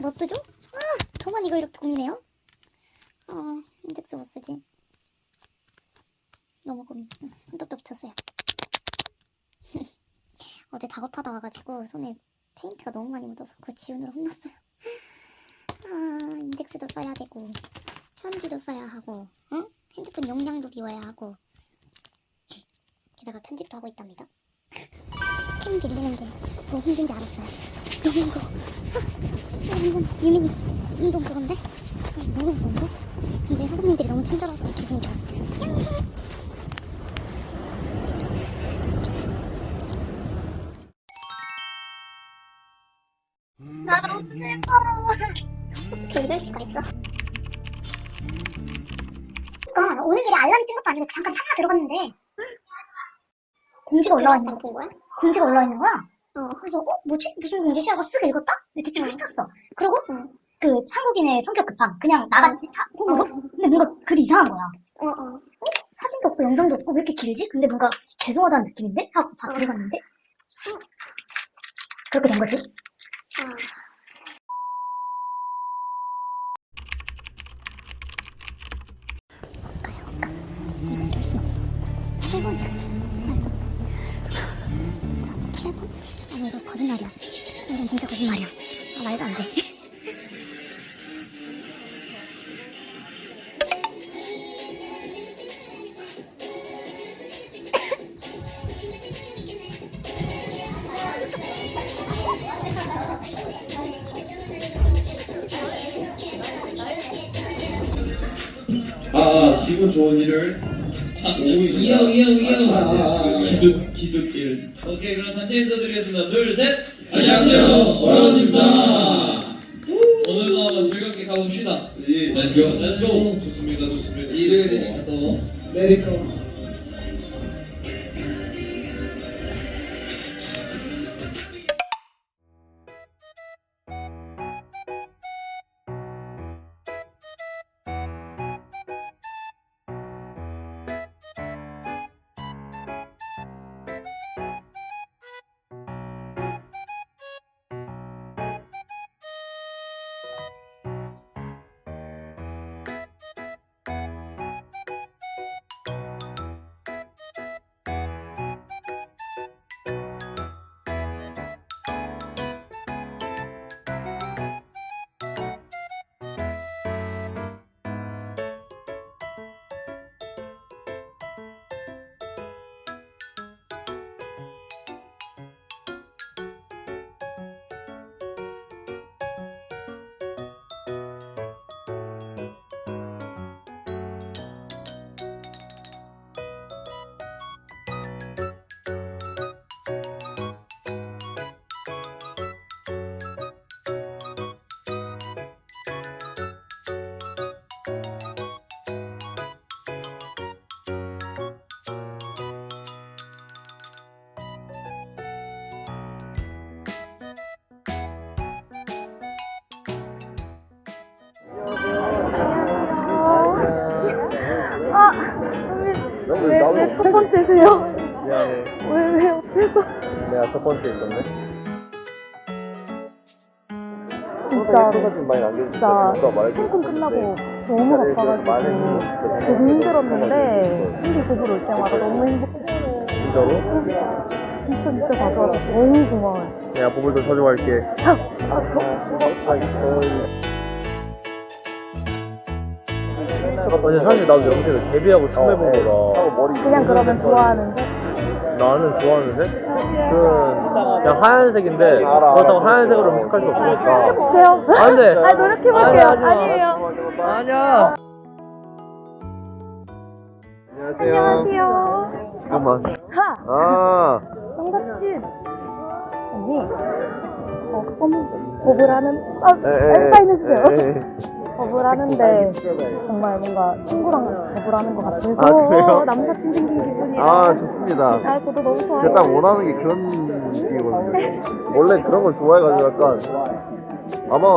인덱스 뭐 쓰죠? 아, 저만 이거 이렇게 고민해요? 어, 인덱스 뭐 쓰지? 너무 고민. 응, 손톱도 붙였어요. 어제 작업하다 와가지고 손에 페인트가 너무 많이 묻어서 그거 지우느라 혼났어요. 아, 인덱스도 써야 되고, 편지도 써야 하고, 응? 핸드폰 용량도 비워야 하고, 게다가 편집도 하고 있답니다. 캠 빌리는데 너무 힘든지 알았어요. 너무 무거워. 아, 이건 유민이 운동 그건데? 아, 너무 무거운데? 근데 사장님들이 너무 친절하셔서 기분이 좋았어요. 나도 슬퍼. 어떻게 이럴 수가 있어? 그러니까 오는 길에 알람이 뜬 것도 아니고 잠깐 탐나 들어갔는데 공지가 올라와 있는 거야? 공지가 올라와 있는 거야? 어, 그래서 어 뭐지 무슨 공지지 하고 쓱 읽었다? 대충 훑었어. 그리고 그 한국인의 성격 급함 그냥 나갔지 타 홈으로. 근데 뭔가 글이 이상한 거야. 어, 어. 사진도 없고 영상도 없고 왜 이렇게 길지? 근데 뭔가 죄송하다는 느낌인데 하고 봐 들어갔는데 그렇게 된 거지. 이건 수 없어. 8번이야. 아니, 이거 거짓말이야. 이건 진짜 거짓말이야. 아, 말도 안 돼. 아, 기분 좋은 일을 아, 아, 아, 아. 기죽 기죽길 오케이 그럼 단체 인사드리겠습니다 둘 셋 안녕하세요, 오라우즈입니다. 오늘도 한번 즐겁게 가봅시다 예. Let's go 좋습니다 좋습니다 일요일이니까 또 메리컴. 첫 번째세요? 미안해. 왜, 왜 어째서? 내가 첫 번째 있었네. 진짜로. 좀 많이 남겨주셨어. 진짜. 콩콩 끝나고 너무 바빠가지고 너무 힘들었는데 한국 고부를 올 때마다 너무 행복했고 진짜로? 진짜 진짜 가져와서 너무 고마워요. 내가 보물도 쳐줘갈게. 아, 아, 저, 어제 사실 나도 영재를 데뷔하고 처음 해본 거라. 그냥 그러면 좋아하는데? 나는 좋아하는데? 그 그냥 하얀색인데 그렇다고 하얀색으로 해석할 수 없으니까. 돼요? 안 돼. 아, 노력해볼게요. 아니, 마. 아니에요. 아니야. 안녕하세요. 잠깐만. 하! 아. 성가친. 언니, 어, 어머, 법을 하는, 아, 에, 사인 해주세요. 에, 에. 법을 하는데 정말 뭔가 친구랑 법을 하는 것 같아서 아, 그래요? 남사친 생긴 기분이에요. 아 좋습니다. 아, 저도 너무 좋아요. 제가 딱 원하는 게 그런 느낌이거든요. 원래 그런 걸 좋아해가지고 약간 아마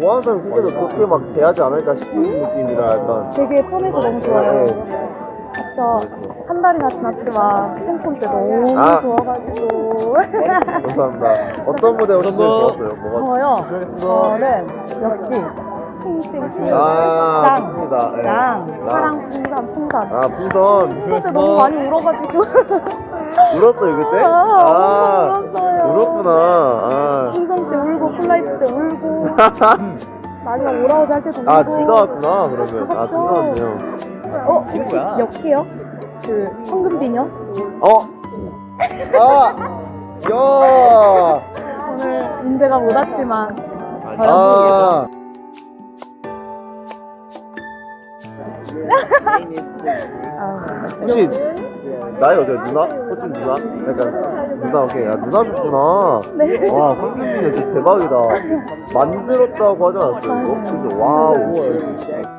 좋아하는 사람 속에도 그렇게 막 대하지 않을까 싶은 느낌이라 약간 되게 편해서 너무 좋아요. 네. 진짜 한 달이나 지났지만 핸폰 때 너무 아. 좋아가지고 감사합니다. 어떤 무대 오셨어요? 좋았어요? 뭐가 저요. 저는 역시 아, 짱. 좋습니다. 예. 짱. 짱. 사랑 풍선 풍선. 아, 풍선. 그때 너무 많이 울어가지고. 울었어요, 그때? 아, 너무 울었어요. 울었구나. 아. 풍선 때 울고 플라이트 때 울고 마지막 오라오즈 할 때도 울고. 아, 둘 다 왔구나, 그러면. 아, 둘 다 왔네요. 어? 혹시 역해요? 그 황금비녀? 어? 아! 야! 오늘 문제가 못 왔지만 아! 혹시 나이 어때요? 누나? 호칭 누나? 약간 누나 오케이 야 누나 좋구나 네. 와 황금비녀 진짜 대박이다 만들었다고 하지 않았어요 이거? 그죠? 와우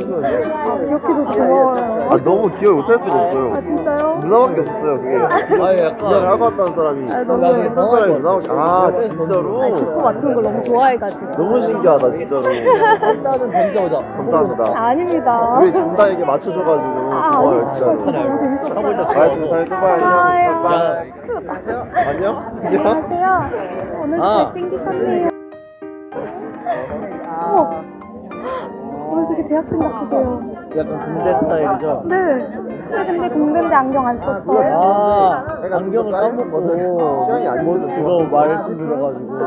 이렇게도 고마워요. 아 너무 기억을 못할 수가 아 없어요 진짜요? 누나밖에 없었어요 그게 아 약간 기억을 하고 왔다는 사람이 아, 너무 했던 사람이 누나밖에 아 진짜로? 듣고 맞추는 걸 너무 좋아해가지고. 너무 신기하다 진짜로 일단은 던져보자. 감사합니다 아, 아닙니다. 우리 정다에게 맞춰줘가지고 아, 좋아요 진짜로 너무 재밌었어요. 알겠습니다 다음에 또 봐요 안녕 안녕 안녕 안녕하세요. 오늘 아. 잘생기셨네요. 되게 대학생 같으세요. 약간 군대 스타일이죠. 네. 왜 근데 공대인데 안경 안 썼어요? 아 안경을 그거 다른 까먹고 건데 시간이 안뭐 그거 말씀드려가지고.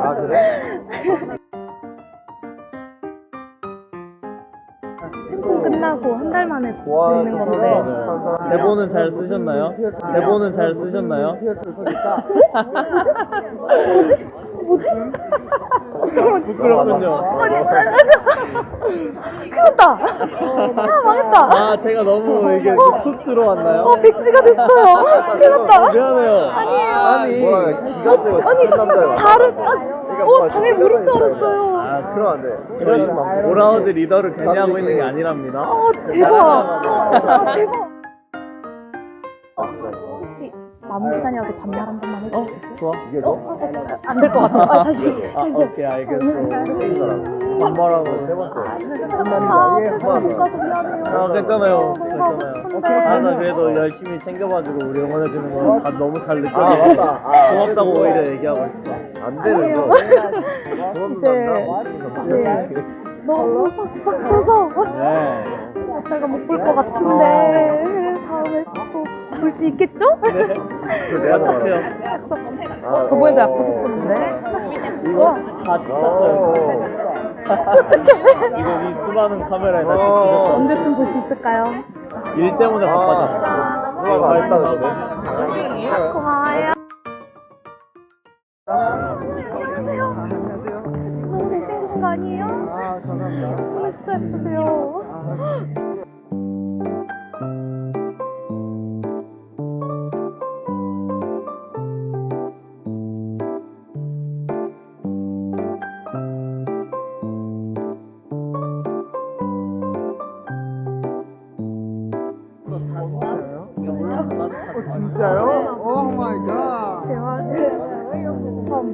아 그래? 팬콘 끝나고 한 달 만에 듣는 건데. 대본은 잘 쓰셨나요? 대본은 잘 쓰셨나요? 뭐지? 부끄럽군요. 큰일 났다. 아, 망했다. 아 제가 너무 이게 툭 들어왔나요? 어, 백지가 됐어요. 큰일 났다. 미안해요. 아니에요. 아니. 뭐라 기가 세고 아니, 큰 남자를 다른. 아, 어, 당연히 좀 모를 줄 알았어요. 아 그럼 안돼 저희 오라우드 리더를 괜히 하고 있는 게 아니랍니다. 어, 대박. 어, 대박. 혹시 남은 시간이라도 반말 한 번만 해주세요. 좋아. 이게 너? 안될 것 같아. 아, 다시. 아 오케이 알겠어. 반말하고 세 번째 아, 못 가서 미안해요. 아 괜찮아요. 괜찮아요. 아, 나 그래도 열심히 챙겨봐주고 우리 응원해주는 거 다 너무 잘 느껴. 아 맞다 아, 고맙다고 오히려 얘기하고 있어. 안 되는 거 이제 너무 빡빡쳐서 네. 제가 못 볼 것 같은데 볼 수 있겠죠? 네. 그거 내가. 약속. 아, 저번에도 어. 약속했었는데. 이거 다 어. 찍혔어요. 이거 이 수많은 카메라에 다 어. 찍혔어. 언제쯤 볼 수 있을까요? 일 때문에 바빠졌어. 아 누나가 안 했다는데 고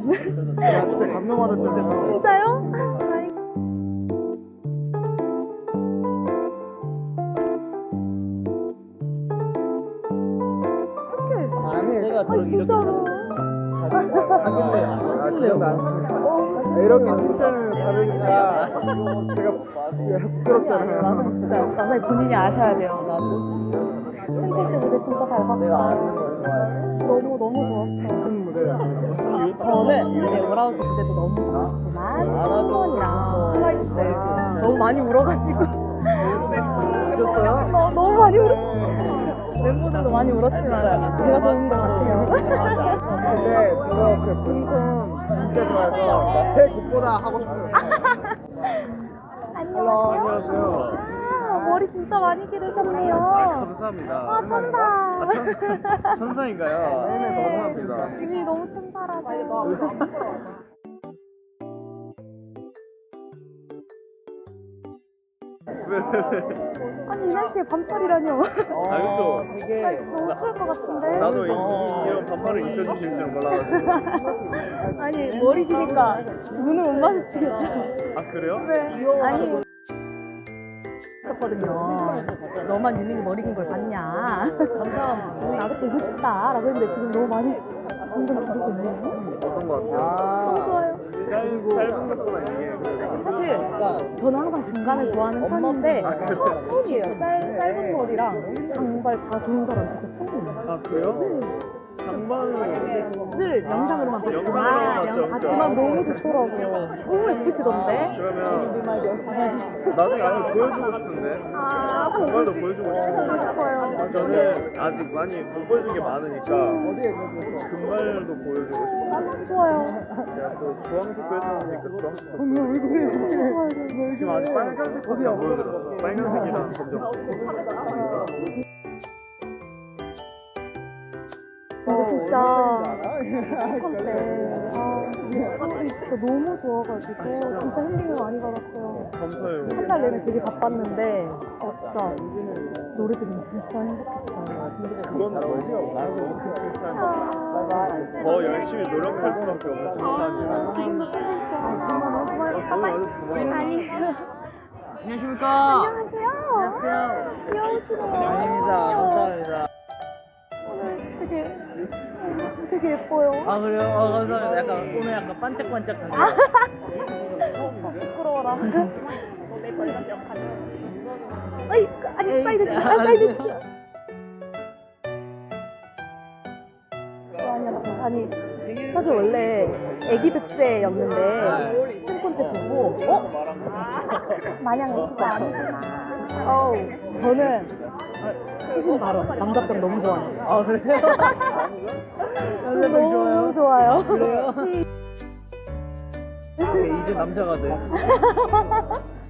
나 진짜 진짜요? 제가 아, 저렇게 이렇게 진짜로. 아, 기억 안 이렇게 칭찬을 받으니까 제가 부끄럽잖아요. 진짜 나중에 본인이 아셔야 돼요. 나도. 팬콘 때 무대 진짜 잘 봤어. 내가 아는 걸 좋아해. 너무 너무 좋았어. 큰 무대. 저는 이제 오라우즈 무대도 너무 좋았지만 팬콘이랑 플라이트 때 너무 많이 울어가지고. 울었어요? 너, 너무 많이 울었어. 멤버들도 많이 울었지만 제가 더운것 같아요. 근데 저거 그 푼콘 진짜 좋아해서 제 곡보다 하고 싶어요. 안녕하세요. 아, 머리 진짜 많이 기르셨네요. 감사합니다. 아, 천사. 아, 천, 천사인가요? 네네, 감사합니다. 이미 너무 천사라서. 아니, 이 날 씨에 밤철이라뇨. 아, 그쵸. 되게. 너무 추울 것 같은데. 나도 이, 이, 이런 반팔을 입혀주실 줄 몰라가지고. 아니, 머리 기니까 눈을 못 마주치겠죠. 아, 그래요? 네. 아니. 했었거든요. 너만 유민이 머리 긴 걸 봤냐? 감사합니다. 나도 보고 싶다라고 했는데 지금 너무 많이. 어떤 거 같아요? 너무 좋아요. 짧은, 짧은 것보다 이게 사실 저는 항상 장관을 좋아하는 편인데 처- 처음이에요. 짧, 짧은 머리랑 장발 다 좋은 사람 진짜 처음이에요. 아 그래요? 장반을 늘 영상으로만 봤지만, 봤지만 너무 좋더라고요. 너무 예쁘시던데? 그러면 나중에 한번 보여주고 싶은데 아, 정말로 보여주고 싶어요. 저는 아직 많이 못 보여준 게 많으니까 금발도 보여주고 싶어요. 좋아요. 제가 또 주황색도 했었으니까 주황색 좋아요, 좋아요. 지금 아직 빨간색밖에 안 보여드렸어 빨간색이랑 검정 근데 진짜. 때 아, 진짜 너무 좋아가지고 진짜? 힐링을 많이 받았어요. 감사해요. 한 달 내내 되게 바빴는데 어, 진짜 노래 들으면 진짜 행복했어요. 그건 뭐죠? 나도 그 칭찬 더 열심히 노력할 수밖에 없는 너무 고마워요. 아니. 안녕하십니까. 안녕하세요. 안녕하세요. 귀여우시네요. 아닙니다. 감사합니다. 오늘 되게 되게 예뻐요. 아 그래요? 아 감사합니다. 약간 오늘 약간 반짝반짝한데. 어, 부끄러워라. 어이, 아니, 사이드 치 아, 사이드 치 아니, 사실 원래 애기 백세였는데 첫 번째 보고 어? 마냥 예쁘지 않구나. 어우, 저는 수신 바로 남자병 너무 좋아해요. 아 그래요? 너무 좋아요. 그래요? 이제 남자가 돼.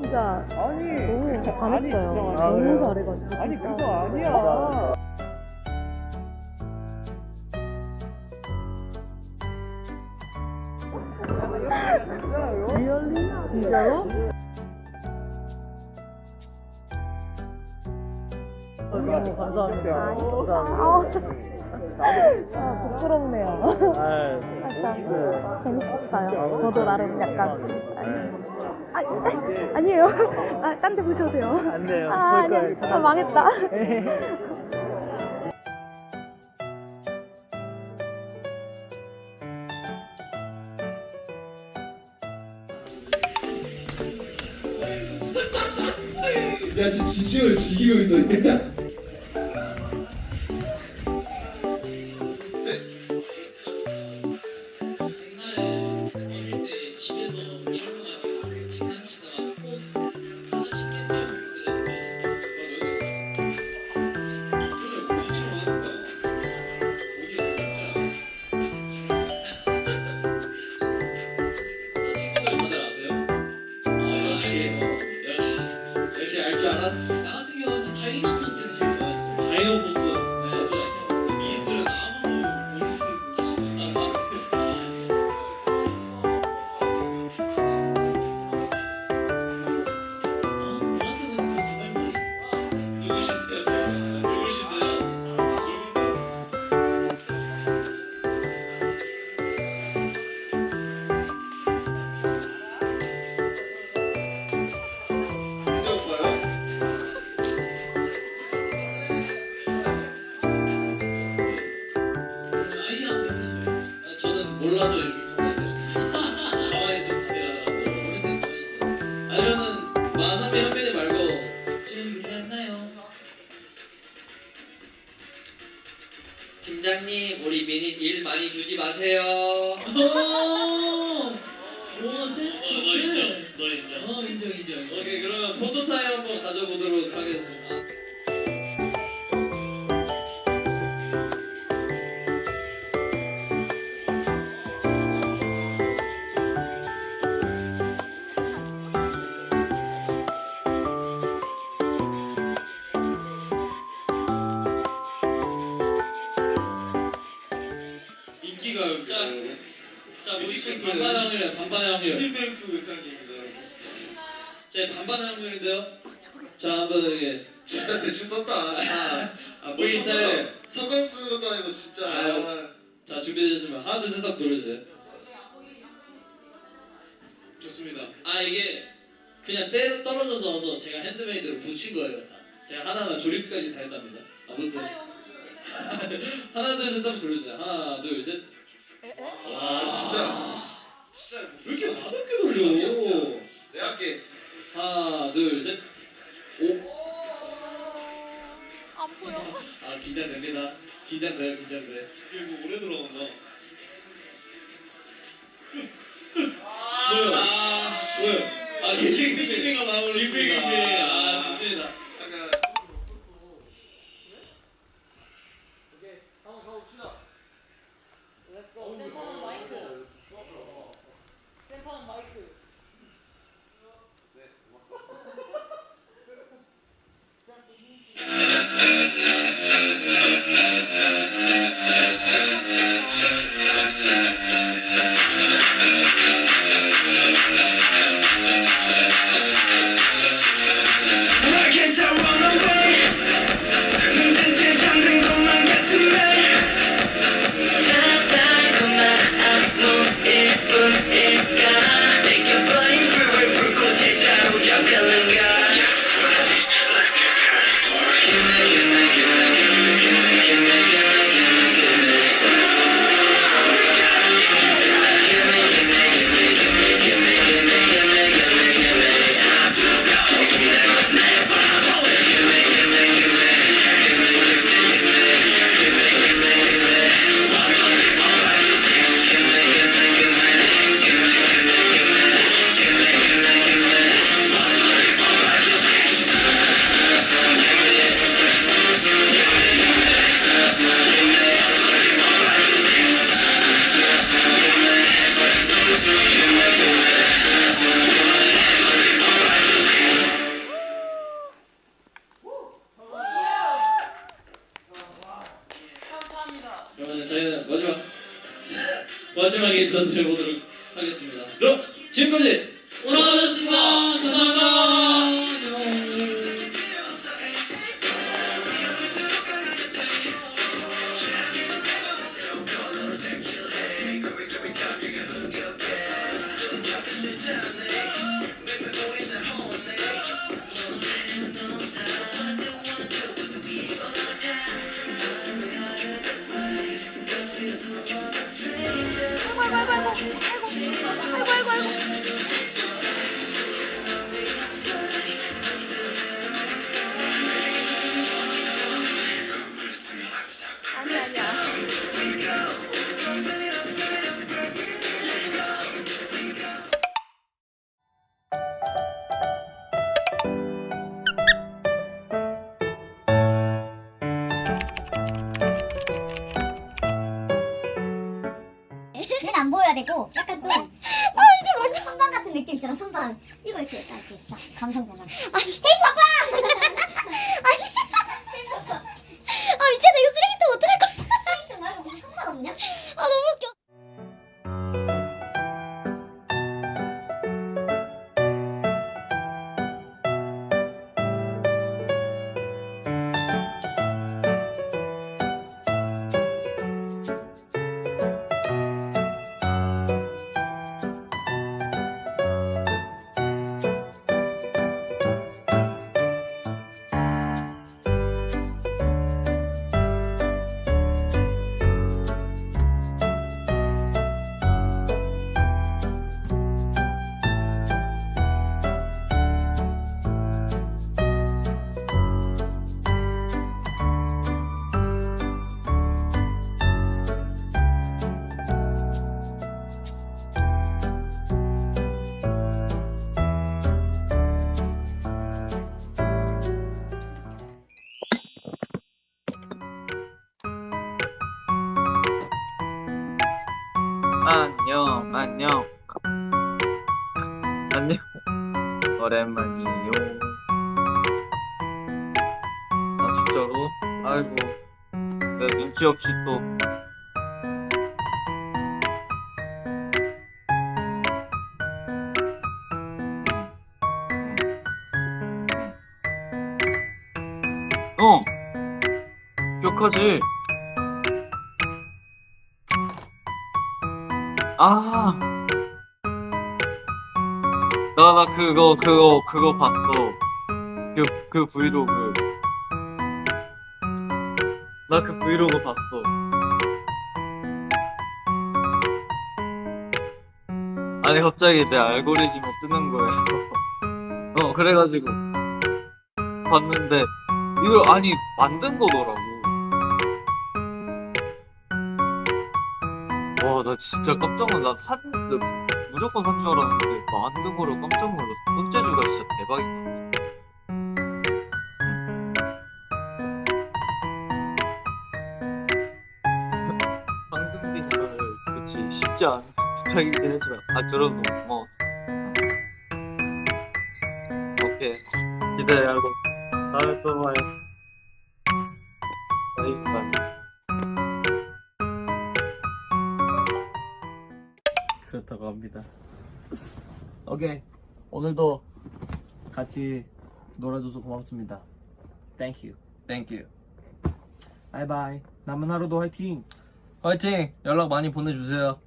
진짜 아니. 너무 반했어요. 아, 너무 그래요? 잘해가지고. 아니 진짜. 그거 아니야. 리얼리? 진짜로? 너무 감사합니다. 감사합니다. 아, 아, 부끄럽네요. 아, 약간 재밌었어요. 저도 나름 약간 아니, 아, 아니에요. 아, 딴 데 보셔도 돼요. 안 돼요. 아, 볼 아니야. 거예요. 아, 망했다. 야 진짜 진심으로 즐기고 있어 같은 주지 마세요. 오, 오 센스 좋네. 너 인정, 너 인정. 어 인정 인정. 오케이 그러면 포토 타임 한번 가져보도록 하겠습니다. 인기가 자, 자 뮤직뱅크 반반 확률, 반반 확률. 뮤직뱅크 의상입니다. 제 반반 확률인데요. 자 한번 이게 진짜 대충 썼다 자 아, 프리스타일. 성건 쓰는 것도 아니고 진짜 아유. 자 준비되셨으면 하나 둘 셋딱 노려주세요. 좋습니다 아 이게 그냥 때려 떨어져서 와서 제가 핸드메이드로 붙인 거예요. 다. 제가 하나하나 조립까지 다 했답니다. 아무튼 하나 둘 셋 한번 돌려주세요. 하나 둘 셋. 와 진짜 진짜 왜 이렇게 맛없게 돌려? 내가 할게 하나 둘 셋. 오. 안 보여. 아 긴장됩니다. 긴장돼 긴장돼. 이게 뭐 오래 들어간다. 뭐요? 아, 뭐요? 아 빅빅빅가 나오셨습니다. 빅빅빅. 아 좋습니다. 되고 약간 좀 아, 이게 완전 선반 같은 느낌 있잖아 선반. 이거 이렇게 약간 이렇게. 자 감성 전환 안녕, 안녕. 오랜만이요. 아, 진짜로? 아이고. 내 눈치 없이 또. 어! 기억하지? 아! 나, 나 그거, 그거, 그거 봤어. 그, 그 브이로그. 나 그 브이로그 봤어. 아니, 갑자기 내 알고리즘에 뜨는 거예요. 어, 그래가지고. 봤는데, 이걸, 아니, 만든 거더라고. 진짜 깜짝 놀라. 나 산, 나 무조건 산 줄 알았는데, 만든 거를 깜짝 놀랐어. 손재주가 진짜 대박인 것 같아. 황금비 하나를, 그치, 쉽지 않은 스타일이긴 했지만, 아, 들어서 너무 고마웠어. 오케이. 기대하고. 다음에 또 봐요. 합니다. 오케이. 오늘도 같이 놀아줘서 고맙습니다. Thank you. Thank you. 바이바이. 남은 하루도 화이팅! 화이팅! 연락 많이 보내주세요.